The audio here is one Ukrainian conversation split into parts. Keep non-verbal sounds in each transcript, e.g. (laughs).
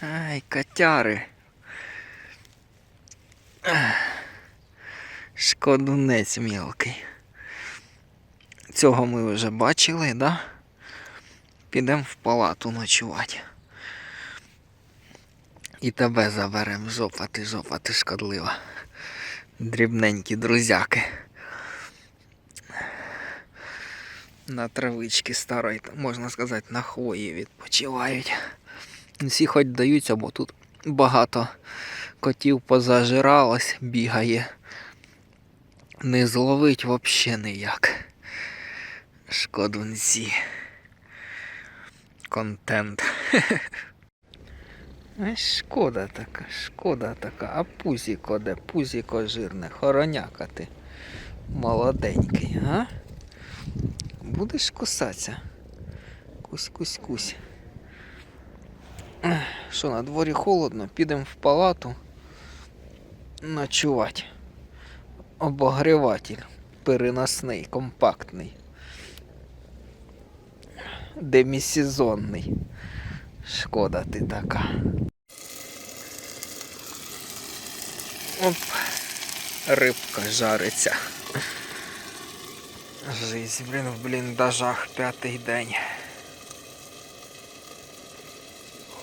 Ай, котяри. Шкодунець мілкий. Цього ми вже бачили, да? Підемо в палату ночувати. І тебе заберемо, жопа ти, жопа ти шкодлива. Дрібненькі друзяки. На травичці старої, можна сказати, на хвої відпочивають. Всі хоч даються, бо тут багато котів позажиралось, бігає. Не зловить взагалі ніяк. Шкодунці. Контент. (laughs) Шкода така, шкода така. А пузіко де, пузіко жирне, хороняка ти. Молоденький, а? Будеш кусатися? Кусь, кусь, кусь. Ех, Що, на дворі холодно, підемо в палату ночувати. Обогріватель переносний, компактний. Демісезонний. Шкода ти така. Оп, рибка жариться. Жизнь, блін, в бліндажах п'ятий день.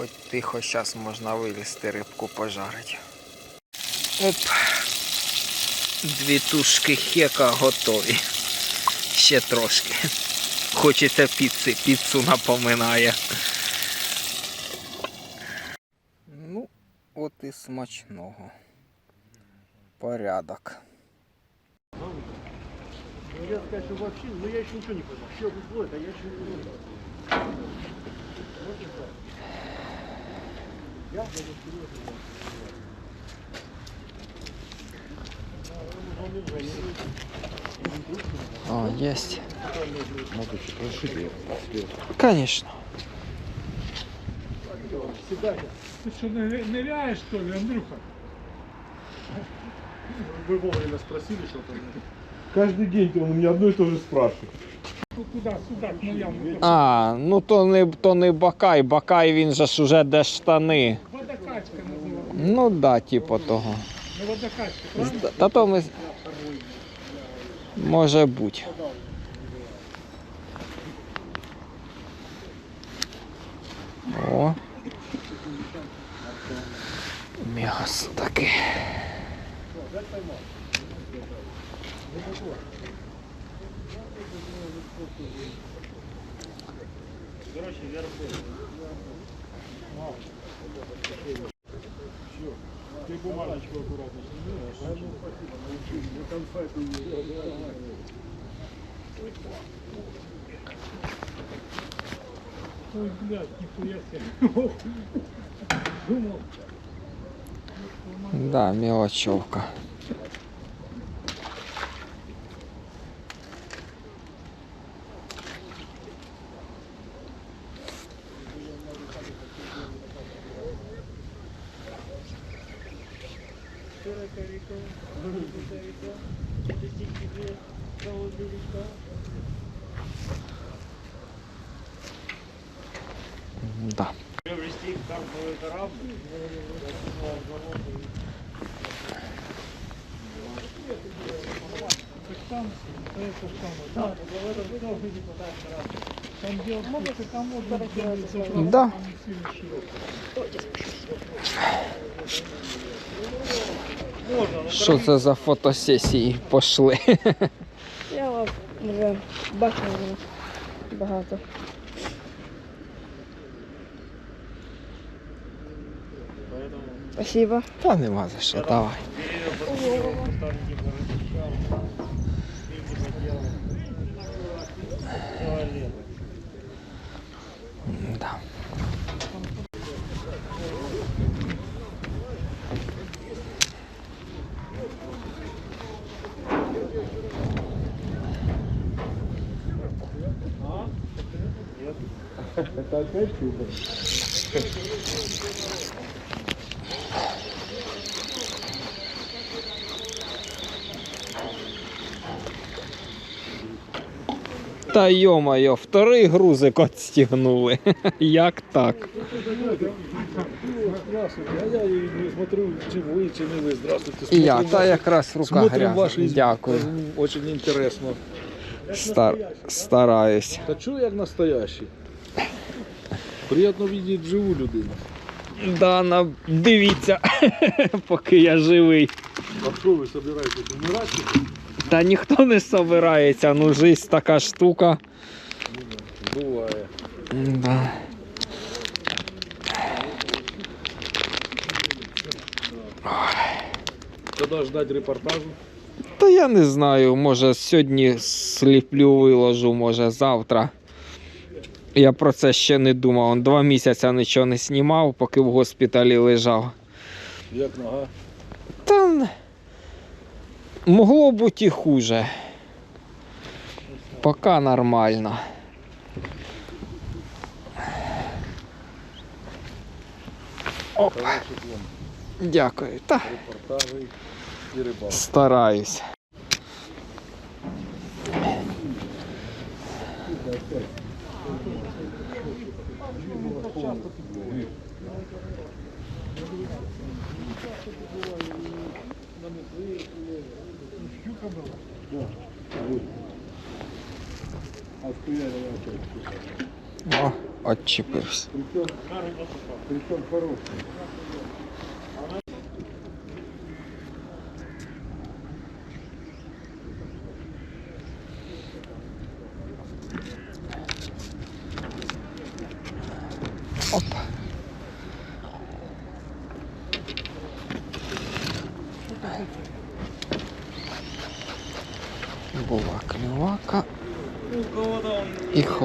Хоч тихо, зараз можна вилізти рибку пожарити. Оп. Дві тушки хека готові. Ще трошки. Хочеться піци, піцу напоминає. Ну, от і смачного. Порядок. Ну, я сказать, что вообще, ну я еще ничего не понял. Что было, это я еще не О, есть. Надо. Конечно. Ты что, ны- ныряешь, что ли, Андрюха? Вы вовремя спросили что-то. Каждый день он у меня одно и то же спрашивает. А, ну то не, то не бакай, бакай він же ж уже де штани. Водокачка называлась. Ну да, типу того. Ну, водокачка, правильно? Та то ми. Може бути. О. М'ясо таке. Ты бумажечку аккуратно сними. спасибо. Конфеты есть. Ой, блядь, нихуя себе. Думал, Да, мелочевка. Да. так там, это самое. Да, там дело в том, что там можно делать Да. Що це за фотосесії пошли? (laughs) Я вам вже бачила багато. Спасибо. Та нема за що, давай. Опять чудо. Та йо-моє, вторий грузик отстігнули. (laughs) Як так? Здравствуйте, а я не смотрю, чи ви, чи не ви. Здравствуйте. І я, та якраз рука Смотрим грязна. ваші Дякую. Очень интересно. Стар... Стараюсь. Та чого як настоящий? Приємно бачити живу людину. Да, на... дивіться, (laughs) поки я живий. А що ви собираєтесь умирати? Та ніхто не собирається, ну жизнь така штука. Буває. Да. Коли ждать репортажу? Та я не знаю, може сьогодні сліплю виложу, може завтра. Я про це ще не думав. Он два місяці нічого не знімав, поки в госпіталі лежав. Як нога? Та могло бути і хуже. Поки нормально. Оп, дякую. Та Репортажі і рибалки. стараюсь. Щука была? Причем хороший.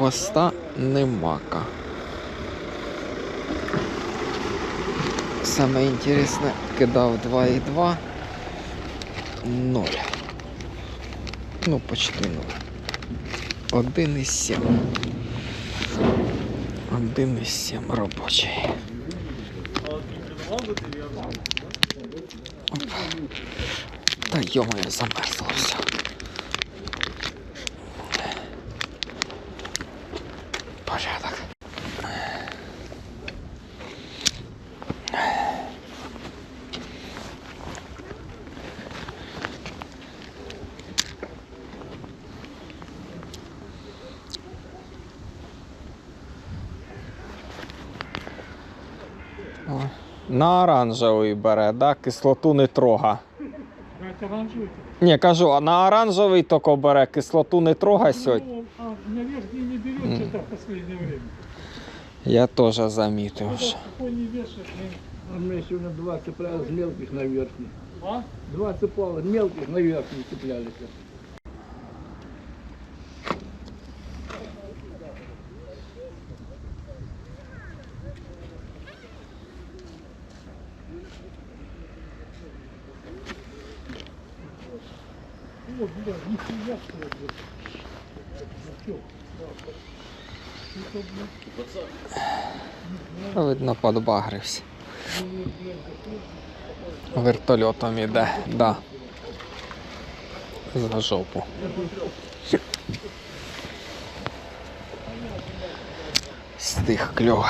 Хвоста немака. Саме інтересне, кидав 2,2. 0. Ну, почти 0. 1,7. 1,7 робочий. Оп. Та йомаю, замерзло все. Порядок. О, На оранжевий бере, да? кислоту не трога. Ні, кажу, а на оранжевий тільки бере, кислоту не трога сьогодні. последнее время. Я тоже заметил. Ну, а мне сегодня 20 цеплялось мелких на верхней. А? Два цепала мелких на верхней цеплялись. Вот, да, нихуя что это. Ну, Видно, подбагрився. Вертольотом іде, да. За жопу. Стих кльов.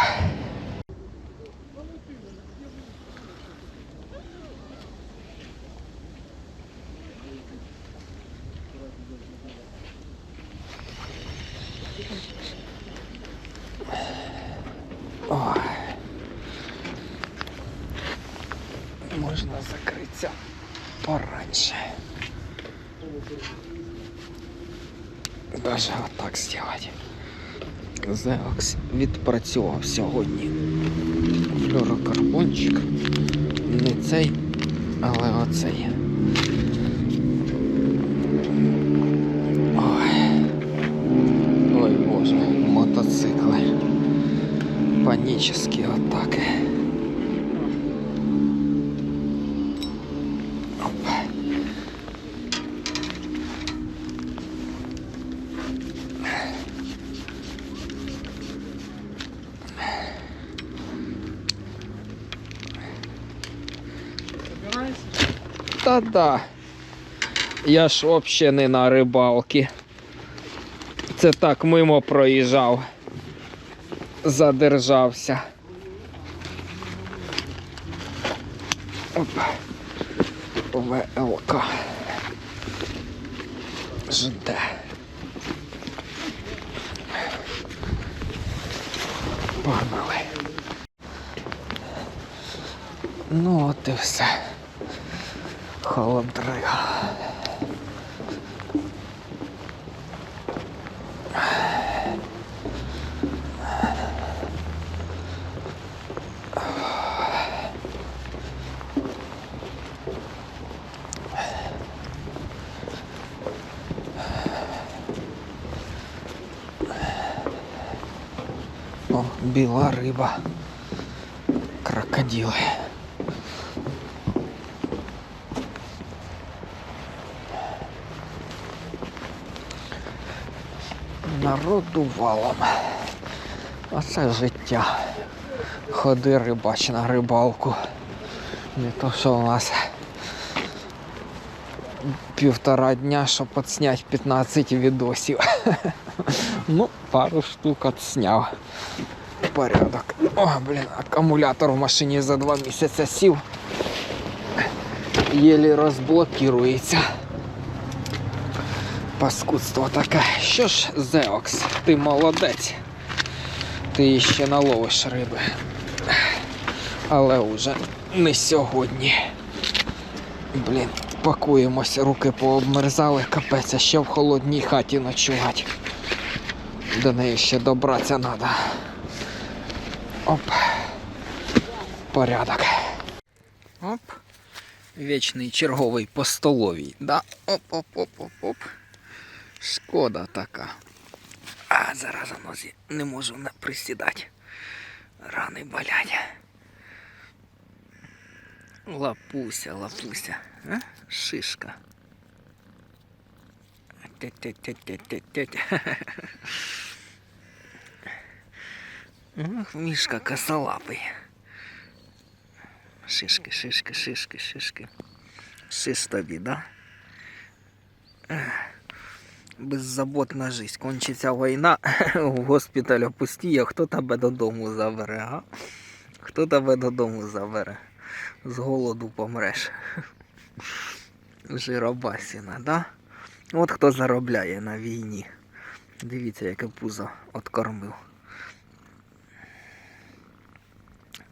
Ой. Можна закритися пораньше. Даже отак зробити. Зеокс відпрацював сьогодні. Флюрокарбончик. Не цей, але оцей. Ой. Ой боже, мотоцикли. Панические атаки. Та да. Я ж взагалі не на рибалки. Це так мимо проїжджав. Задержався. Опа. ВЛК. ЖД. Погнали. Ну от і все. Халандрыга. О, била рыба. Крокодилы. Народу валом. Оце життя. Ходи рибач на рибалку. Не то, що у нас півтора дня, щоб отснять 15 відосів. (laughs) Ну, пару штук отсняв. Порядок. О, блін, акумулятор в машині за два місяці сів. Єлі розблокірується. Паскудство таке. Що ж, Зеокс, ти молодець. Ти ще наловиш риби. Але уже не сьогодні. Блін, пакуємось, руки пообмерзали, капець, а ще в холодній хаті ночувати. До неї ще добратися треба. Оп. Порядок. Оп. Вічний черговий по столовій. Да? Оп, оп, оп, оп, оп. Шкода така. А, зараз нозі не можу присідати. Рани болять. Лапуся, лапуся. А? Шишка. Ох, мішка косолапий. Шишки, шишки, шишки, шишки. Шиш тобі, да? Беззаботна жизнь. Кончиться війна, (laughs) в госпіталь опустіє, хто тебе додому забере, а? Хто тебе додому забере? З голоду помреш. (laughs) Жиробасіна, да? От хто заробляє на війні. Дивіться, яке пузо откормив.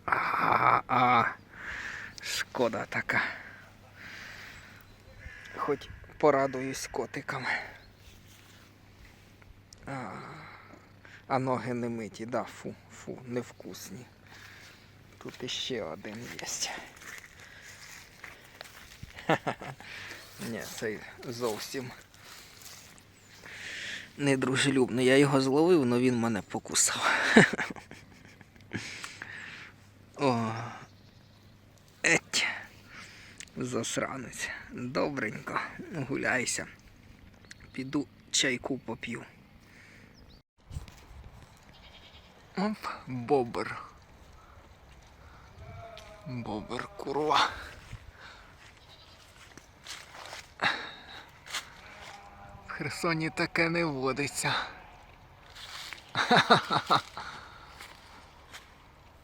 А, а, шкода така. Хоч порадуюсь котикам. А, ноги не миті, да, фу, фу, невкусні. Тут іще один є. (laughs) Ні, цей зовсім недружелюбний. Я його зловив, але він мене покусав. (laughs) О. Еть. Засранець. Добренько. Гуляйся. Піду чайку поп'ю. Оп, бобер. Бобер, курва. В Херсоні таке не водиться.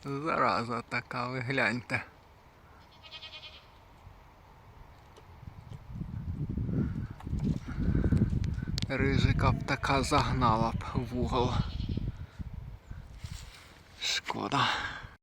Зараза така, ви гляньте. Рижика б така загнала б в угол. Шкода.